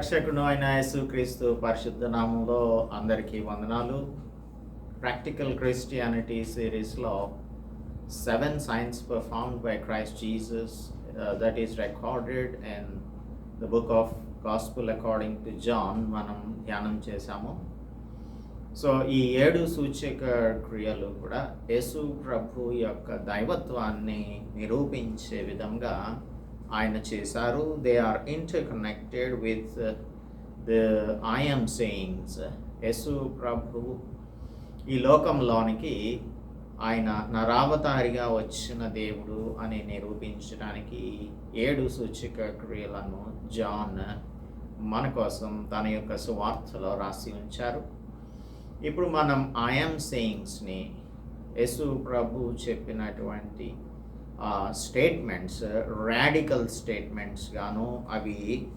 రక్షకుడు అయిన యేసుక్రీస్తు పరిశుద్ధ నామంలో అందరికీ వందనాలు. ప్రాక్టికల్ క్రిస్టియానిటీ సిరీస్లో seven signs performed by Christ Jesus that is recorded in the book of gospel according to John మనం ధ్యానం చేశాము. సో ఈ ఏడు సూచక క్రియలు కూడా యేసు ప్రభు యొక్క దైవత్వాన్ని నిరూపించే విధంగా ఆయన చేశారు. They are interconnected with the I am sayings యేసు ప్రభు ఈ లోకంలోనికి ఆయన నరావతారిగా వచ్చిన దేవుడు అని నిరూపించడానికి ఏడు సూచిక క్రియలను జాన్ మన కోసం తన యొక్క సువార్తలో రాసి ఉంచారు. ఇప్పుడు మనం ఐఎమ్ సేయింగ్స్ని యేసు ప్రభు చెప్పినటువంటి స్టేట్మెంట్స్ రాడికల్ స్టేట్మెంట్స్ గాను అవి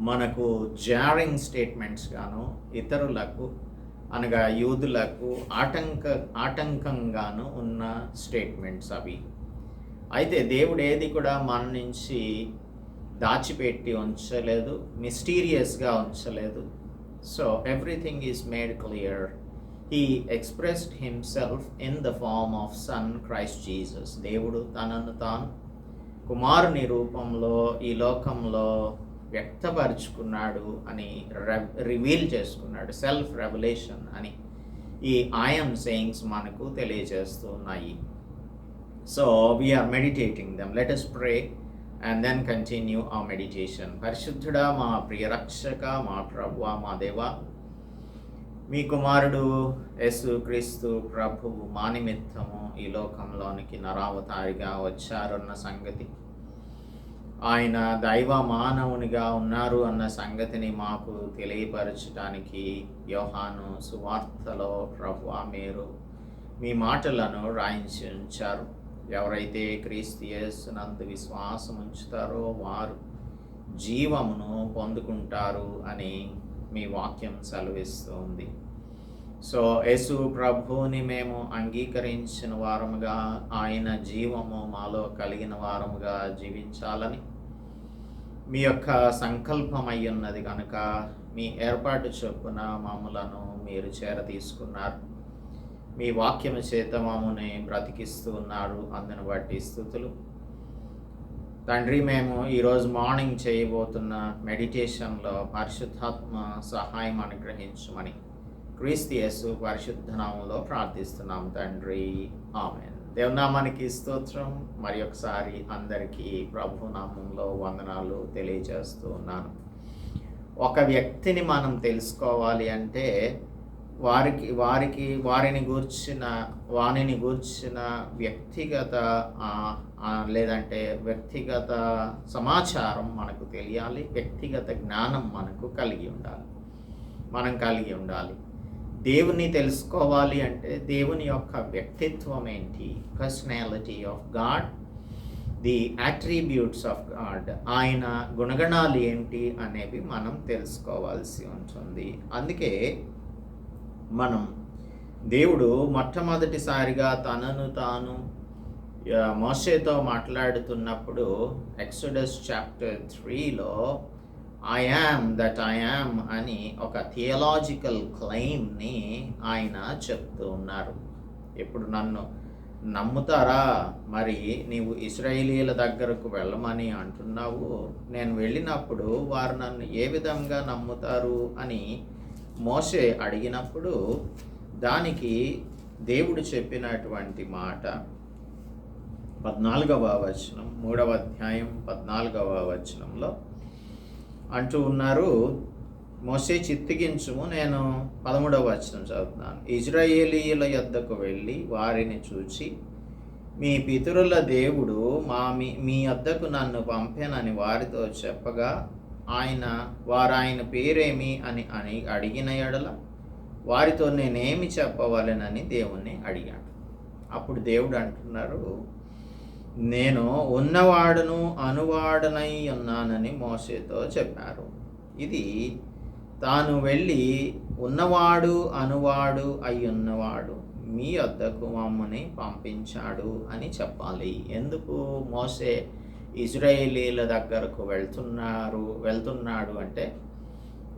మనకు జారింగ్ స్టేట్మెంట్స్ గాను ఇతరులకు అనగా యూదులకు ఆటంక ఆటంకంగాను ఉన్న స్టేట్మెంట్స్ అవి. అయితే దేవుడు ఏది కూడా మన నుంచి దాచిపెట్టి ఉంచలేదు మిస్టీరియస్గా ఉంచలేదు. So everything is made clear he expressed himself in the form of son Christ Jesus దేవుడు తనను తాను కుమారుని రూపంలో ఈ లోకంలో వ్యక్తపరుచుకున్నాడు అని రివీల్ చేసుకున్నాడు. సెల్ఫ్ రెవల్యూషన్ అని ఈ ఐఎమ్ సేయింగ్స్ మనకు తెలియజేస్తూ ఉన్నాయి. So we are meditating them let us pray and then continue ఆ మెడిటేషన్ పరిశుద్ధుడా మా ప్రియరక్షక మా ప్రభు మా దేవ మీ కుమారుడు యేసు క్రీస్తు ప్రభువు మా నిమిత్తము ఈ లోకంలోనికి నరావతారిగా వచ్చారన్న సంగతి. ఆయన దైవ మానవునిగా ఉన్నారు అన్న సంగతిని మాకు తెలియపరచడానికి యోహాను సువార్తలో ప్రభు మీరు మీ మాటలను రాయించి ఉంచారు. ఎవరైతే క్రీస్తు యేసునందు విశ్వాసం ఉంచుతారో వారు జీవమును పొందుకుంటారు అని మీ వాక్యం సెలవిస్తోంది సో యేసు ప్రభువుని మేము అంగీకరించిన వారముగా ఆయన జీవము మాలో కలిగిన వారముగా జీవించాలని మీ యొక్క సంకల్పం అయ్యున్నది ఉన్నది కనుక మీ ఏర్పాటు చొప్పున మమ్మలను మీరు చేర తీసుకున్నారు. మీ వాక్యము చేత మమ్మల్ని బ్రతికిస్తూ ఉన్నారు. అందును బట్టి స్థుతులు. తండ్రి మేము ఈరోజు మార్నింగ్ చేయబోతున్న మెడిటేషన్లో పరిశుద్ధాత్మ సహాయం అనుగ్రహించమని క్రీస్తు యేసు పరిశుద్ధ నామంలో ప్రార్థిస్తున్నాం తండ్రి. ఆమె దేవనామానికి స్తోత్రం. మరి ఒకసారి అందరికీ ప్రభునామంలో వందనాలు తెలియజేస్తూ ఉన్నాను. ఒక వ్యక్తిని మనం తెలుసుకోవాలి అంటే వారికి వారికి వారిని గూర్చిన వాణిని గూర్చిన వ్యక్తిగత లేదంటే వ్యక్తిగత సమాచారం మనకు తెలియాలి వ్యక్తిగత జ్ఞానం మనకు కలిగి ఉండాలి. మనం కలిగి ఉండాలి. దేవుని తెలుసుకోవాలి అంటే దేవుని యొక్క వ్యక్తిత్వం ఏంటి? Personality of God the attributes of God ఆయన గుణగణాలు ఏంటి అనేవి మనం తెలుసుకోవాల్సి ఉంటుంది. అందుకే మనం. దేవుడు మొట్టమొదటిసారిగా తనను తాను మోసేతో మాట్లాడుతున్నప్పుడు ఎక్సోడస్ చాప్టర్ త్రీలో I am that I am అని ఒక థియలాజికల్ క్లెయిమ్ని ఆయన చెప్తూ ఉన్నారు. ఇప్పుడు నన్ను నమ్ముతారా? మరి నీవు ఇస్రాయేలీల దగ్గరకు వెళ్ళమని అంటున్నావు. నేను వెళ్ళినప్పుడు వారు నన్ను ఏ విధంగా నమ్ముతారు? అని మోసే అడిగినప్పుడు దానికి దేవుడు చెప్పినటువంటి మాట పద్నాలుగవ వచనం మూడవ అధ్యాయం పద్నాలుగవ వచనంలో అంటూ ఉన్నారు మోసే చిత్తిగించుము నేను పదమూడవ వచనం చదువుతున్నాను. ఇజ్రాయేలీల యొద్దకు వెళ్ళి వారిని చూచి మీ పితరుల దేవుడు మా మీ మీ వద్దకు నన్ను పంపేనని వారితో చెప్పగా ఆయన వారు ఆయన పేరేమి అని అని అడిగిన ఎడల వారితో నేనేమి చెప్పవలెనని దేవుణ్ణి అడిగాడు. అప్పుడు దేవుడు అంటున్నారు నేను ఉన్నవాడును అనువాడనై ఉన్నానని మోసేతో చెప్పారు. ఇది తాను వెళ్ళి ఉన్నవాడు అనువాడు అయి ఉన్నవాడు మీ వద్దకు మమ్మని పంపించాడు అని చెప్పాలి. ఎందుకు? మోసే ఇజ్రాయేలీల దగ్గరకు వెళ్తున్నారు వెళ్తున్నాడు అంటే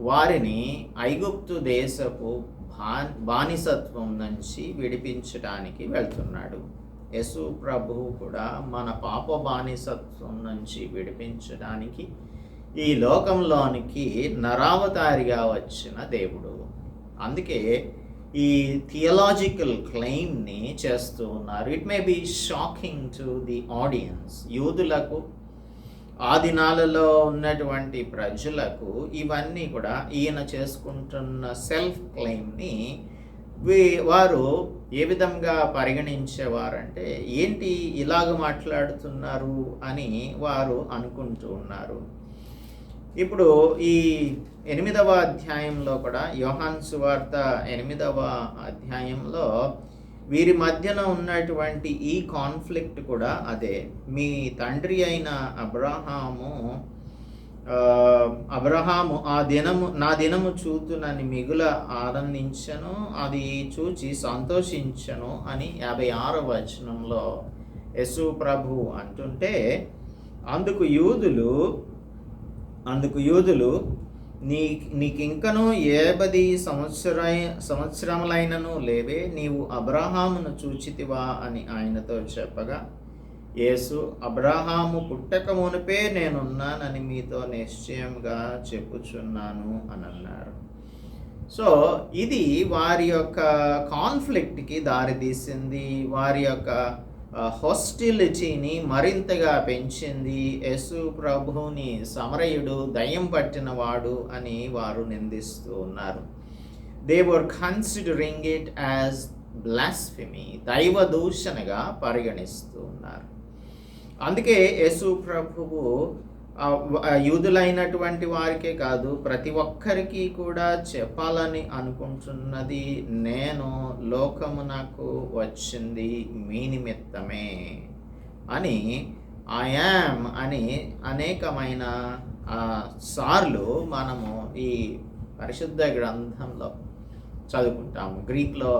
వారిని ఐగుప్తు దేశపు బా బానిసత్వం నుంచి విడిపించడానికి వెళ్తున్నాడు. యశు ప్రభువు కూడా మన పాప బానిసత్వం నుంచి విడిపించడానికి ఈ లోకంలోనికి నరావతారిగా వచ్చిన దేవుడు. అందుకే ఈ థియలాజికల్ క్లెయిమ్ని చేస్తూ ఉన్నారు. It may be shocking to the audience యూదులకు ఆ దినాలలో ఉన్నటువంటి ప్రజలకు ఇవన్నీ కూడా ఈయన చేసుకుంటున్న సెల్ఫ్ క్లెయిమ్ని వారు ఏ విధంగా పరిగణించేవారంటే ఏంటి ఇలాగ మాట్లాడుతున్నారు అని వారు అనుకుంటూ ఉన్నారు. ఇప్పుడు ఈ ఎనిమిదవ అధ్యాయంలో కూడా యోహాన్ సువార్త ఎనిమిదవ అధ్యాయంలో వీరి మధ్యన ఉన్నటువంటి ఈ కాన్ఫ్లిక్ట్ కూడా అదే. మీ తండ్రి అయిన అబ్రహాము అబ్రహాము ఆ దినము నా దినము చూతునని మిగుల ఆనందించను అది చూచి సంతోషించను అని యాభై ఆరవ వచనంలో యశు ప్రభు అంటుంటే అందుకు యూదులు అందుకు యూదులు నీ నీకింకను ఏబది సంవత్సర సంవత్సరములైనను లేవే నీవు అబ్రహామును చూచితివా అని ఆయనతో చెప్పగా యేసు అబ్రహాము పుట్టక మునిపే నేనున్నానని మీతో నిశ్చయంగా చెప్పుచున్నాను అని అన్నారు సో ఇది వారి యొక్క కాన్ఫ్లిక్ట్కి దారితీసింది వారి యొక్క హాస్టిలిటీని మరింతగా పెంచింది యేసు ప్రభుని సమరయుడు దయ్యం పట్టినవాడు అని వారు నిందిస్తూ ఉన్నారు. They were considering it as blasphemy దైవ దూషణగా పరిగణిస్తూ ఉన్నారు. అందుకే యేసు ప్రభువు యూదులైనటువంటి వారికే కాదు ప్రతి ఒక్కరికి కూడా చెప్పాలని అనుకుంటున్నది నేను లోకము నాకు వచ్చింది మీ నిమిత్తమే అని ఐయామ్ అని అనేకమైన సార్లు మనము ఈ పరిశుద్ధ గ్రంథంలో చదువుకుంటాము. గ్రీక్లో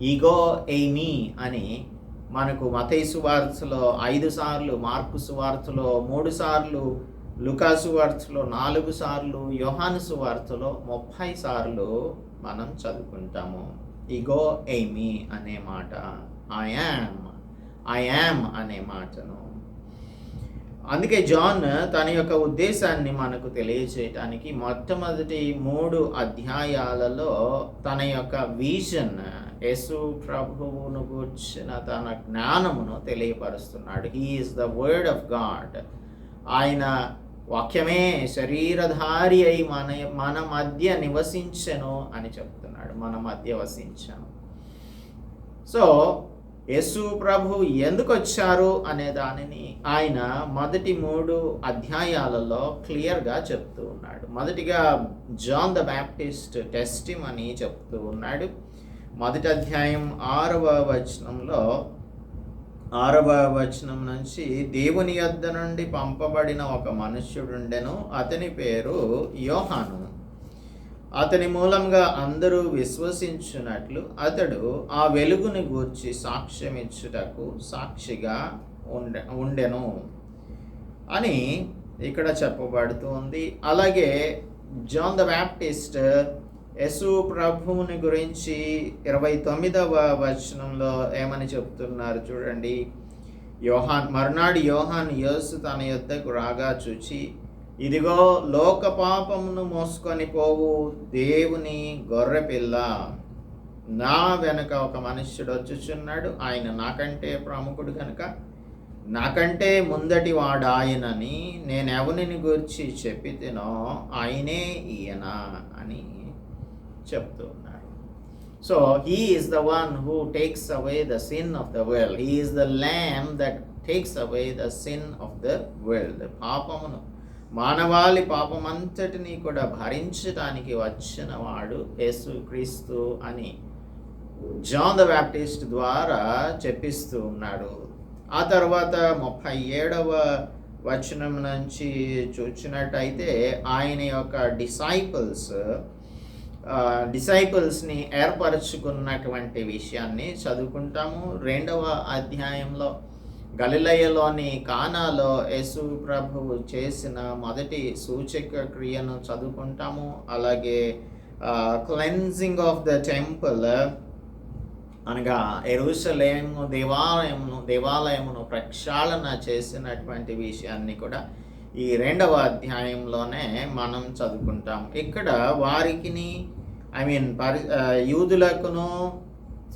ఈగో ఎయిమీ అని మనకు మతై సువార్తలో ఐదు సార్లు మార్కు సువార్తలో మూడు సార్లు లుకాసు వార్తలో నాలుగు సార్లు యోహానుసు వార్తలో ముప్పై సార్లు మనం చదువుకుంటాము. ఇగో ఎయిమి అనే మాట. ఐ యామ్ ఐ యామ్ అనే మాటను. అందుకే జాన్ తన యొక్క ఉద్దేశాన్ని మనకు తెలియచేయటానికి మొట్టమొదటి మూడు అధ్యాయాలలో తన యొక్క విజన్ యేసు ప్రభువును గూర్చిన తన జ్ఞానమును తెలియపరుస్తున్నాడు. He is the word of God ఆయన వాక్యమే శరీరధారి అయి మన మన మధ్య నివసించెను అని చెప్తున్నాడు. మన మధ్య వసించను. సో యేసు ప్రభు ఎందుకు వచ్చారు అనే దానిని ఆయన మొదటి మూడు అధ్యాయాలలో క్లియర్గా చెప్తూ ఉన్నాడు. మొదటిగా జాన్ ద బ్యాప్టిస్ట్ టెస్టిమ్ అని చెప్తూ ఉన్నాడు. మొదటి అధ్యాయం ఆరవ వచనంలో ఆరవ వచనం నుంచి దేవుని యొద్ద నుండి పంపబడిన ఒక మనుష్యుడుండెను. అతని పేరు యోహాను. అతని మూలంగా అందరూ విశ్వసించున్నట్లు అతడు ఆ వెలుగుని గూర్చి సాక్ష్యం ఇచ్చుటకు సాక్షిగా ఉండె ఉండెను అని ఇక్కడ చెప్పబడుతుంది అలాగే జాన్ ద బ్యాప్టిస్ట్ యశు ప్రభువుని గురించి ఇరవై తొమ్మిదవ వచనంలో ఏమని చెప్తున్నారు చూడండి. యోహాన్ మర్నాడు యోహాన్ యేసు తన యొద్దకు రాగా చూచి ఇదిగో లోక పాపమును మోసుకొని పోవు దేవుని గొర్రెపిల్ల నా వెనక ఒక మనుష్యుడు వచ్చుచున్నాడు ఆయన నాకంటే ప్రముఖుడు కనుక నాకంటే ముందటి వాడు ఆయనని నేను ఎవరిని గురించి చెప్పితేనో ఆయనే ఈయన అని చెప్తూ ఉన్నారు so he is the one who takes away the sin of the world he is the lamb that takes away the sin of the world పాపమును మానవాళి పాపమంతటిని కూడా భరించడానికి వచ్చిన వాడు యేసు క్రీస్తు అని జాన్ ద బ్యాప్టిస్ట్ ద్వారా చెప్పిస్తూ ఉన్నాడు. ఆ తర్వాత ముప్పై ఏడవ వచనం నుంచి చూసినట్టయితే ఆయన యొక్క డిసైపుల్స్ డిసైపుల్స్ని ఏర్పరచుకున్నటువంటి విషయాన్ని చదువుకుంటాము. రెండవ అధ్యాయంలో గలిలయలోని కానాలో యేసు ప్రభువు చేసిన మొదటి సూచక క్రియను చదువుకుంటాము. అలాగే క్లెన్జింగ్ ఆఫ్ ద టెంపుల్ అనగా ఎరుసలేము దేవాలయమును దేవాలయమును ప్రక్షాళన చేసినటువంటి విషయాన్ని కూడా ఈ రెండవ అధ్యాయంలోనే మనం చదువుకుంటాం. ఇక్కడ వారికిని ఐ మీన్ పరి యూదులకును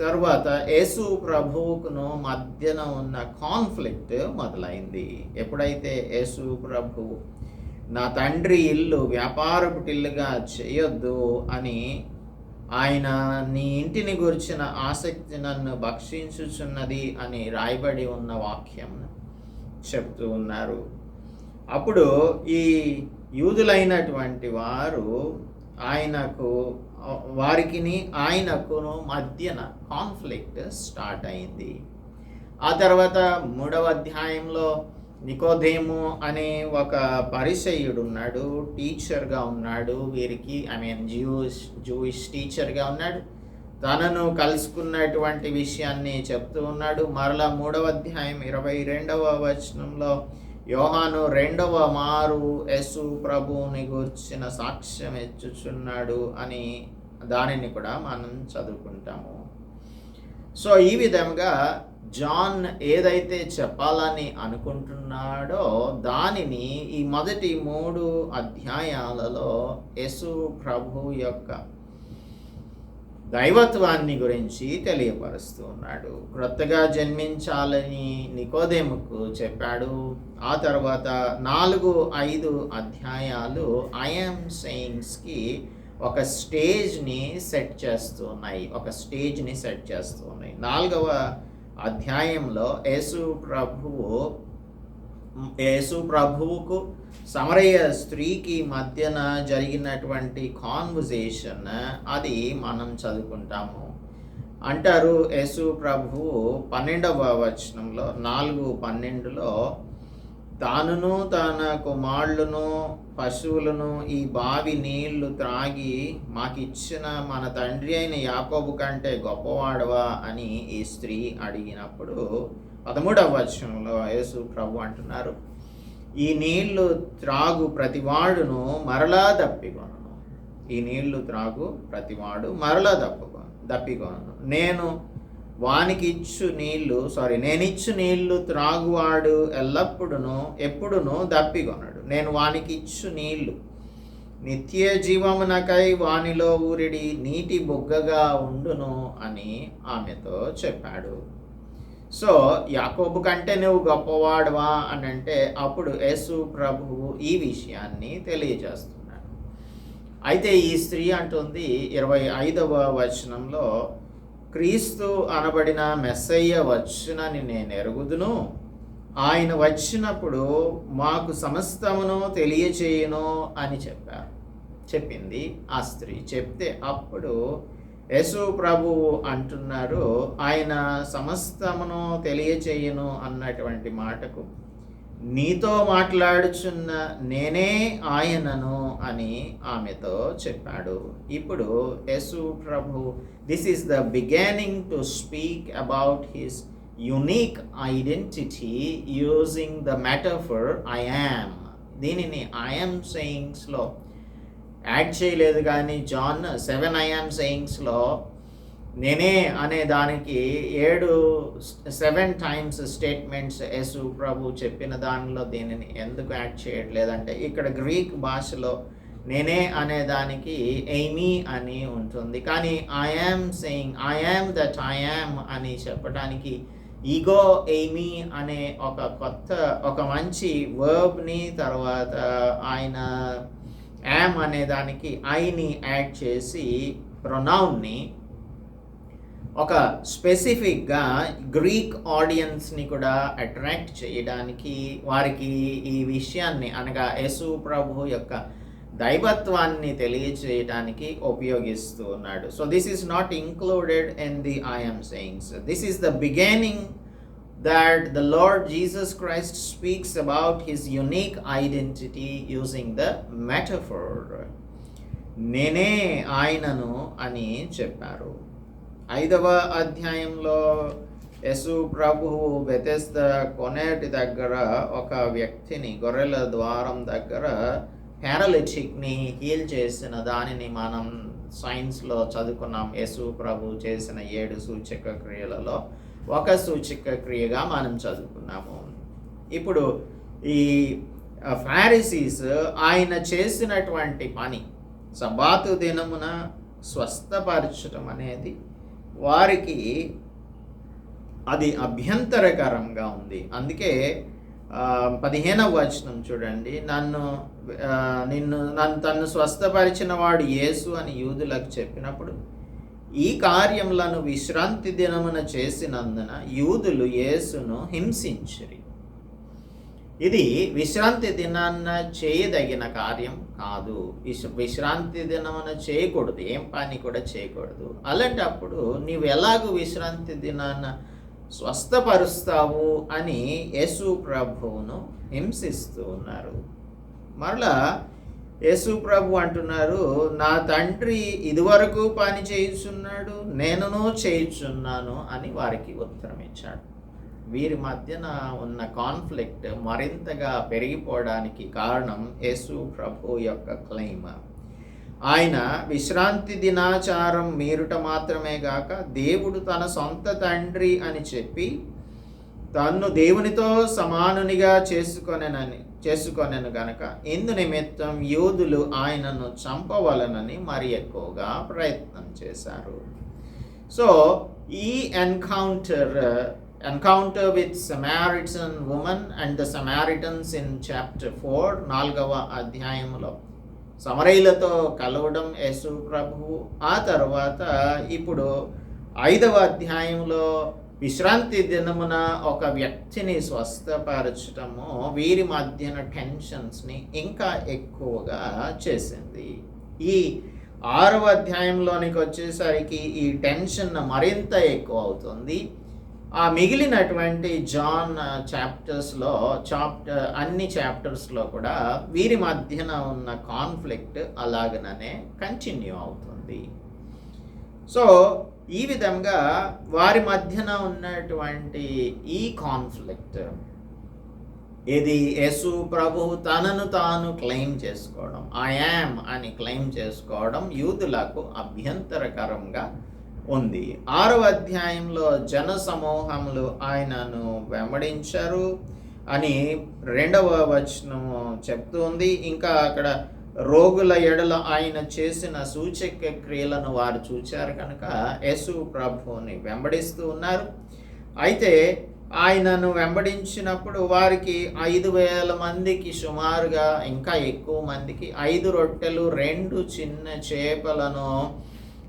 తర్వాత యేసు ప్రభువుకును మధ్యన ఉన్న కాన్ఫ్లిక్ట్ మొదలైంది. ఎప్పుడైతే యేసు ప్రభు నా తండ్రి ఇల్లు వ్యాపారపు ఇల్లుగా చేయొద్దు అని ఆయన నీ ఇంటిని గురించిన ఆసక్తి నన్ను భక్షించుచున్నది అని రాయబడి ఉన్న వాక్యం చెప్తూ ఉన్నారు. అప్పుడు ఈ యూదులైనటువంటి వారు ఆయనకు వారికిని ఆయనకును మధ్యన కాన్ఫ్లిక్ట్ స్టార్ట్ అయింది. ఆ తర్వాత మూడవ అధ్యాయంలో నికోదేము అనే ఒక పరిచయుడు ఉన్నాడు టీచర్గా ఉన్నాడు వీరికి ఐ మీన్ జ్యూస్ జూయిష్ టీచర్గా ఉన్నాడు. తనను కలుసుకున్నటువంటి విషయాన్ని చెప్తూ ఉన్నాడు. మరలా మూడవ అధ్యాయం ఇరవై రెండవ వచనంలో యోహాను రెండవ మారు యస్సు ప్రభువుని గూర్చిన సాక్ష్యం ఇచ్చుచున్నాడు అని దానిని కూడా మనం చదువుకుంటాము. సో ఈ విధంగా జాన్ ఏదైతే చెప్పాలని అనుకుంటున్నాడో దానిని ఈ మొదటి మూడు అధ్యాయాలలో యేసు ప్రభు యొక్క దైవత్వాన్ని గురించి తెలియపరుస్తూ ఉన్నాడు. క్రొత్తగా జన్మించాలని నికోదేముకు చెప్పాడు. ఆ తర్వాత నాలుగు ఐదు అధ్యాయాలు ఐఎమ్ సెయింగ్స్కి ఒక స్టేజ్ని సెట్ చేస్తూ ఉన్నాయి. ఒక స్టేజ్ని సెట్ చేస్తూ ఉన్నాయి. నాలుగవ అధ్యాయంలో యేసు ప్రభువు యేసు ప్రభువుకు సమరయ్య స్త్రీకి మధ్యన జరిగినటువంటి కాన్వర్జేషన్ అది మనం చదువుకుంటాము. అంటారు యేసు ప్రభువు పన్నెండవ వచనంలో నాలుగు పన్నెండులో తానును తన కుమారులను పశువులను ఈ బావి నీళ్ళు త్రాగి మాకిచ్చిన మన తండ్రి అయిన యాకోబు కంటే గొప్పవాడవా? అని ఈ స్త్రీ అడిగినప్పుడు పదమూడవ వచనంలో యేసు ప్రభు అంటున్నారు. ఈ నీళ్ళు త్రాగు ప్రతివాడును మరలా దప్పికొనను. ఈ నీళ్ళు త్రాగు ప్రతివాడు మరలా దప్పుకొను దప్పికొనను. నేను వానికి ఇచ్చు నీళ్ళు సారీ నేనిచ్చు నీళ్ళు త్రాగువాడు ఎల్లప్పుడును ఎప్పుడును దప్పికొనడు. నేను వానికి ఇచ్చు నీళ్ళు. నిత్య జీవమునకై వానిలో ఊరిడి నీటి బొగ్గగా ఉండును అని ఆమెతో చెప్పాడు. సో యాకోబు కంటే నువ్వు గొప్పవాడవా అని అంటే అప్పుడు యేసు ప్రభువు ఈ విషయాన్ని తెలియజేస్తున్నాడు. అయితే ఈ స్త్రీ అంటుంది ఇరవై ఐదవ వచనంలో క్రీస్తు అనబడిన మెస్సయ్య వచ్చునని నేను ఎరుగుదును. ఆయన వచ్చినప్పుడు మాకు సమస్తమును తెలియచేయును అని చెప్పారు. చెప్పింది ఆ స్త్రీ. చెప్తే అప్పుడు యేసు ప్రభు అంటున్నారు ఆయన సమస్తమును తెలియచేయను అన్నటువంటి మాటకు నీతో మాట్లాడుచున్న నేనే ఆయనను అని ఆమెతో చెప్పాడు. ఇప్పుడు యేసు ప్రభు this is the beginning to speak about his unique identity using the matter for I am దీనిని ఐఎమ్ సెయింగ్స్లో యాడ్ చేయలేదు కానీ జాన్ సెవెన్ ఐఎమ్ సెయింగ్స్లో నేనే అనే దానికి ఏడు సెవెన్ టైమ్స్ స్టేట్మెంట్స్ యేసు ప్రభు చెప్పిన దానిలో దీనిని ఎందుకు యాడ్ చేయట్లేదంటే ఇక్కడ గ్రీక్ భాషలో నేనే అనే దానికి ఎయిమీ అని ఉంటుంది. కానీ I am saying I am that I am అని చెప్పడానికి ఈగో ఎయిమీ అనే ఒక కొత్త ఒక మంచి వర్బ్ని తర్వాత ఆయన యామ్ అనే దానికి ఐని యాడ్ చేసి ప్రొనౌన్ని ఒక స్పెసిఫిక్గా గ్రీక్ ఆడియన్స్ని కూడా అట్రాక్ట్ చేయడానికి వారికి ఈ విషయాన్ని అనగా యేసు ప్రభు యొక్క దైవత్వాన్ని తెలియచేయడానికి ఉపయోగిస్తూ ఉన్నాడు. So this is not included in the I am sayings this is the beginning that the Lord Jesus Christ speaks about his unique identity using the metaphor. నేనే ఆయనను అని చెప్పారు ఐదవ అధ్యాయంలో యశు ప్రభువు వ్యతిస్త కొనేటి దగ్గర ఒక వ్యక్తిని గొర్రెల ద్వారం దగ్గర పారాలిటిక్ని హీల్ చేసిన దానిని మనం సైన్స్లో చదువుకున్నాం యశు ప్రభు చేసిన ఏడు సూచక క్రియలలో ఒక సూచిక క్రియగా మనం చదువుకున్నాము. ఇప్పుడు ఈ ఫారిసీస్ ఆయన చేసినటువంటి పని సబాతు దినమున స్వస్థపరచడం అనేది వారికి అది అభ్యంతరకరంగా ఉంది. అందుకే పదిహేనవ వచనం చూడండి. నన్ను నిన్ను నన్ను తన్ను స్వస్థపరిచిన వాడు యేసు అని యూదులకు చెప్పినప్పుడు ఈ కార్యములను విశ్రాంతి దినమున చేసినందున యూదులు యేసును హింసించిరి. ఇది విశ్రాంతి దినాన్న చేయదగిన కార్యం కాదు. విశ్- విశ్రాంతి దినమున చేయకూడదు. ఏం పని కూడా చేయకూడదు. అలాంటప్పుడు నీవు ఎలాగూ విశ్రాంతి దినాన్న స్వస్థపరుస్తావు అని యేసు ప్రభువును హింసిస్తూ ఉన్నారు. మరలా యేసు ప్రభు అంటున్నారు నా తండ్రి ఇదివరకు పని చేయుచున్నాడు నేనును చేయుచున్నాను అని వారికి ఉత్తరం ఇచ్చాడు. వీరి మధ్యన ఉన్న కాన్ఫ్లిక్ట్ మరింతగా పెరిగిపోవడానికి కారణం యేసు ప్రభు యొక్క క్లెయిమ్. ఆయన విశ్రాంతి దినాచారం మీరుట మాత్రమే గాక దేవుడు తన సొంత తండ్రి అని చెప్పి తన్ను దేవునితో సమానునిగా చేసుకొనని చేసుకొనెను గనక. ఇందు నిమిత్తం యూదులు ఆయనను చంపవలనని మరి ఎక్కువగా ప్రయత్నం చేశారు. సో ఈ encounter encounter with Samaritan woman and the Samaritans in chapter four నాలుగవ అధ్యాయంలో సమరయులతో కలవడం యేసు ప్రభు. ఆ తర్వాత ఇప్పుడు ఐదవ అధ్యాయంలో విశ్రాంతి దినమున ఒక వ్యక్తిని స్వస్థపరచటము వీరి మధ్యన టెన్షన్స్ని ఇంకా ఎక్కువగా చేసింది. ఈ ఆరవ అధ్యాయంలోనికి వచ్చేసరికి ఈ టెన్షన్ మరింత ఎక్కువ అవుతుంది. ఆ మిగిలినటువంటి జాన్ చాప్టర్స్లో చాప్టర్ అన్ని చాప్టర్స్లో కూడా వీరి మధ్యన ఉన్న కాన్ఫ్లిక్ట్ అలాగనే కంటిన్యూ అవుతుంది. సో ఈ విధంగా వారి మధ్యన ఉన్నటువంటి ఈ కాన్ఫ్లిక్ట్ ఇది యేసు ప్రభు తనను తాను క్లెయిమ్ చేసుకోవడం. ఐ యామ్ అని క్లెయిమ్ చేసుకోవడం యూదులకు అభ్యంతరకరంగా ఉంది. ఆరవ అధ్యాయంలో జన సమూహములు ఆయనను వెంబడించారు అని రెండవ వచనము చెప్తుంది ఇంకా అక్కడ రోగుల ఎడల ఆయన చేసిన సూచక క్రియలను వారు చూచారు కనుక యేసు ప్రభుని వెంబడిస్తూ ఉన్నారు. అయితే ఆయనను వెంబడించినప్పుడు వారికి ఐదు వేల మందికి సుమారుగా ఇంకా ఎక్కువ మందికి ఐదు రొట్టెలు రెండు చిన్న చేపలను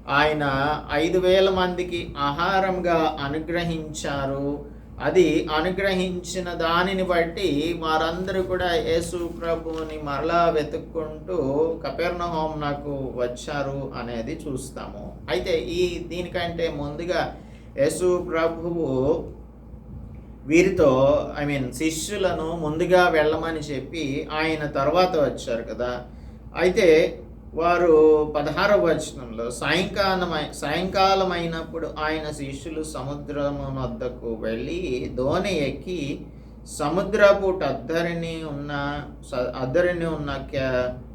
ఆయన ఐదు వేల మందికి ఆహారంగా అనుగ్రహించారు. అది అనుగ్రహించిన దానిని బట్టి వారందరూ కూడా యేసు ప్రభుని మరలా వెతుక్కుంటూ కపెర్నహోం నాకు వచ్చారు అనేది చూస్తాము. అయితే ఈ దీనికంటే ముందుగా యేసు ప్రభువు వీరితో ఐ మీన్ శిష్యులను ముందుగా వెళ్ళమని చెప్పి ఆయన తర్వాత వచ్చారు కదా. అయితే వారు పదహారవ వచనంలో సాయంకాలమై సాయంకాలం అయినప్పుడు ఆయన శిష్యులు సముద్రము వద్దకు వెళ్ళి దోణి ఎక్కి సముద్రపు అద్దరిని ఉన్న స- అద్దరిని ఉన్న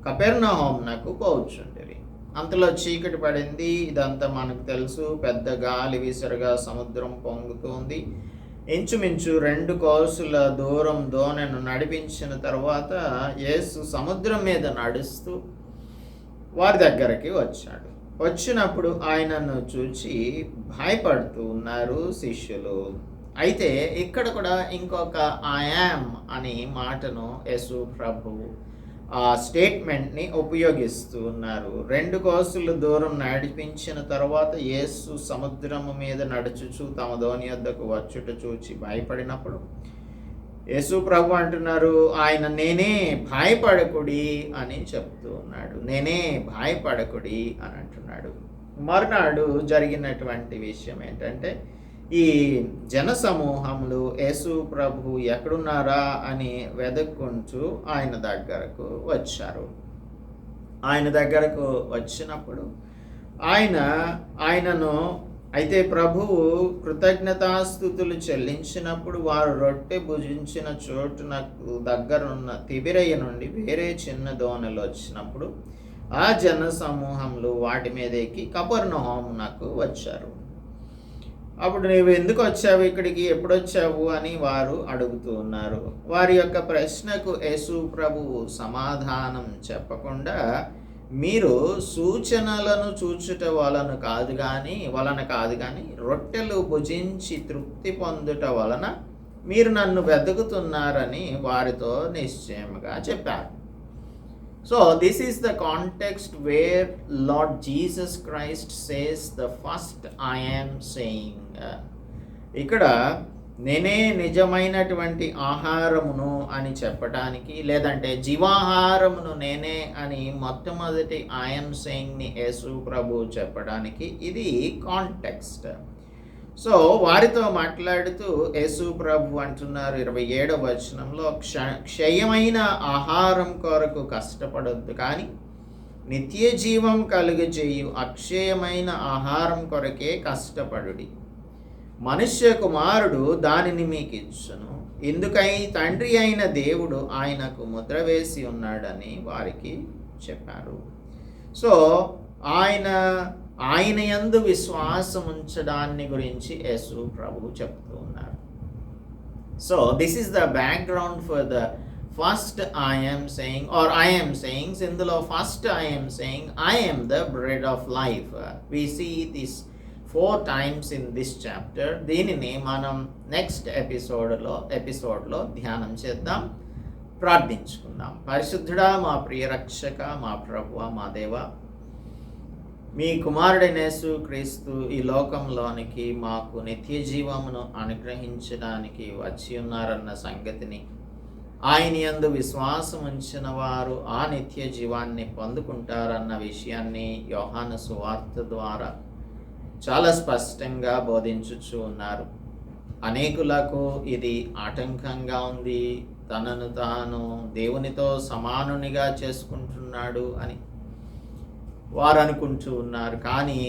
కపెర్నహోంనకు పోవచ్చుండేవి అంతలో చీకటి పడింది. ఇదంతా మనకు తెలుసు. పెద్ద గాలి విసరగా సముద్రం పొంగుతోంది. ఇంచుమించు రెండు కోసుల దూరం దోణను నడిపించిన తర్వాత యేసు సముద్రం మీద నడుస్తూ వారి దగ్గరికి వచ్చాడు. వచ్చినప్పుడు ఆయనను చూచి భయపడుతూ ఉన్నారు శిష్యులు. అయితే ఇక్కడ కూడా ఇంకొక ఐయామ్ అనే మాటను యశు ప్రభు ఆ స్టేట్మెంట్ని ఉపయోగిస్తూ ఉన్నారు. రెండు కోసులు దూరం నడిపించిన తర్వాత యేసు సముద్రము మీద నడుచుచు తమ ధోని వద్దకు వచ్చుట చూచి భయపడినప్పుడు యేసు ప్రభు అంటున్నారు ఆయన నేనే భయపడకుడి అని చెప్తూ ఉన్నాడు. నేనే భయపడకుడి అని అంటున్నాడు. మరునాడు జరిగినటువంటి విషయం ఏంటంటే ఈ జన సమూహములు యేసు ప్రభు ఎక్కడున్నారా అని వెతుక్కుంటూ ఆయన దగ్గరకు వచ్చారు. ఆయన దగ్గరకు వచ్చినప్పుడు ఆయన ఆయనను అయితే ప్రభువు కృతజ్ఞతాస్థుతులు చెల్లించినప్పుడు వారు రొట్టె భుజించిన చోటునకు దగ్గరున్న తిబిరయ్య నుండి వేరే చిన్న దోణలు వచ్చినప్పుడు ఆ జన సమూహంలో వాటి మీద ఎక్కి కపర్ణహోమునకు వచ్చారు. అప్పుడు నువ్వు ఎందుకు వచ్చావు ఇక్కడికి? ఎప్పుడు వచ్చావు అని వారు అడుగుతూ ఉన్నారు. వారి యొక్క ప్రశ్నకు యేసు ప్రభువు సమాధానం చెప్పకుండా మీరు సూచనలను చూచుట వలన కాదు కానీ వలన కాదు కానీ రొట్టెలు భుజించి తృప్తి పొందుట వలన మీరు నన్ను వెతుకుతున్నారని వారితో నిశ్చయముగా చెప్పారు. So this is the context where Lord Jesus Christ says the first I am saying ఇక్కడ నేనే నిజమైనటువంటి ఆహారమును అని చెప్పటానికి లేదంటే జీవాహారమును నేనే అని మొట్టమొదటి ఐఎమ్ సెయింగ్ని యేసు ప్రభు చెప్పడానికి ఇది కాంటెక్స్ట్. సో వారితో మాట్లాడుతూ యేసు ప్రభు అంటున్నారు ఇరవై ఏడవ వచనంలో క్ష క్షయమైన ఆహారం కొరకు కష్టపడొద్దు కానీ నిత్య జీవం కలుగజేయు. అక్షయమైన ఆహారం కొరకే కష్టపడుడి. మనుష్య కుమారుడు దానిని మీకు ఇచ్చును ఇందుకై తండ్రి అయిన దేవుడు ఆయనకు ముద్ర వేసి ఉన్నాడని వారికి చెప్పారు. సో ఆయన ఆయన యందు విశ్వాసం ఉంచడాన్ని గురించి యేసు ప్రభు చెప్తూ ఉన్నారు. So this is the background for the first I am saying or I am sayings ఇందులో first I am saying I am the bread of life we see this four times in this chapter దీనిని మనం next ఎపిసోడ్లో ఎపిసోడ్లో ధ్యానం చేద్దాం. ప్రార్థించుకుందాం. పరిశుద్ధుడా మా ప్రియరక్షక మా ప్రభువ మా దేవ మీ కుమారుడైనేసు క్రీస్తు ఈ లోకంలోనికి మాకు నిత్య జీవమును అనుగ్రహించడానికి వచ్చి ఉన్నారన్న సంగతిని ఆయన యందు విశ్వాసం ఉంచిన వారు ఆ నిత్య జీవాన్ని పొందుకుంటారన్న విషయాన్ని యోహాను సువార్త ద్వారా చాలా స్పష్టంగా బోధించుచు ఉన్నారు. అనేకులకు ఇది ఆటంకంగా ఉంది. తనను తాను దేవునితో సమానునిగా చేసుకుంటున్నాడు అని వారు అనుకుంటూ ఉన్నారు. కానీ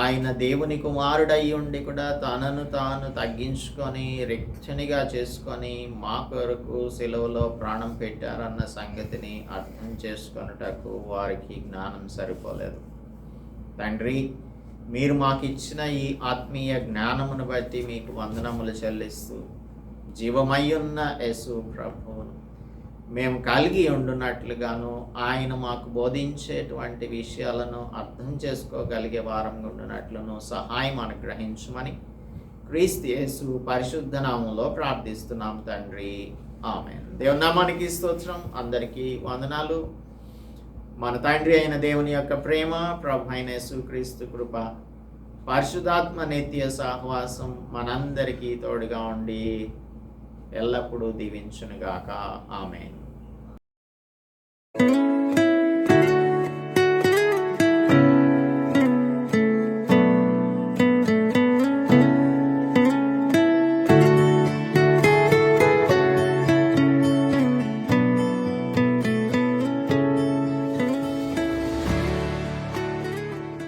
ఆయన దేవుని కుమారుడయి ఉండి కూడా తనను తాను తగ్గించుకొని రెచ్చనిగా చేసుకొని మా కొరకు సెలవులో ప్రాణం పెట్టారన్న సంగతిని అర్థం చేసుకొనుటకు వారికి జ్ఞానం సరిపోలేదు. తండ్రి మీరు మాకు ఇచ్చిన ఈ ఆత్మీయ జ్ఞానమును బట్టి మీకు వందనములు చెల్లిస్తూ జీవమయ్యున్న యేసు ప్రభువును మేము కలిగి ఉండున్నట్లుగాను ఆయన మాకు బోధించేటువంటి విషయాలను అర్థం చేసుకోగలిగే వారంగా ఉండునట్లును సహాయం అనుగ్రహించమని క్రీస్తు యేసు పరిశుద్ధ నామంలో ప్రార్థిస్తున్నాం తండ్రి. ఆమె దేవునామానికి స్తోత్రం. అందరికీ వందనాలు. మన తండ్రి అయిన దేవుని యొక్క ప్రేమ ప్రభు అయిన యేసుక్రీస్తు కృప పరిశుధాత్మ నిత్య సహవాసం మనందరికీ తోడుగా ఉండి ఎల్లప్పుడూ దీవించునుగాక. ఆమె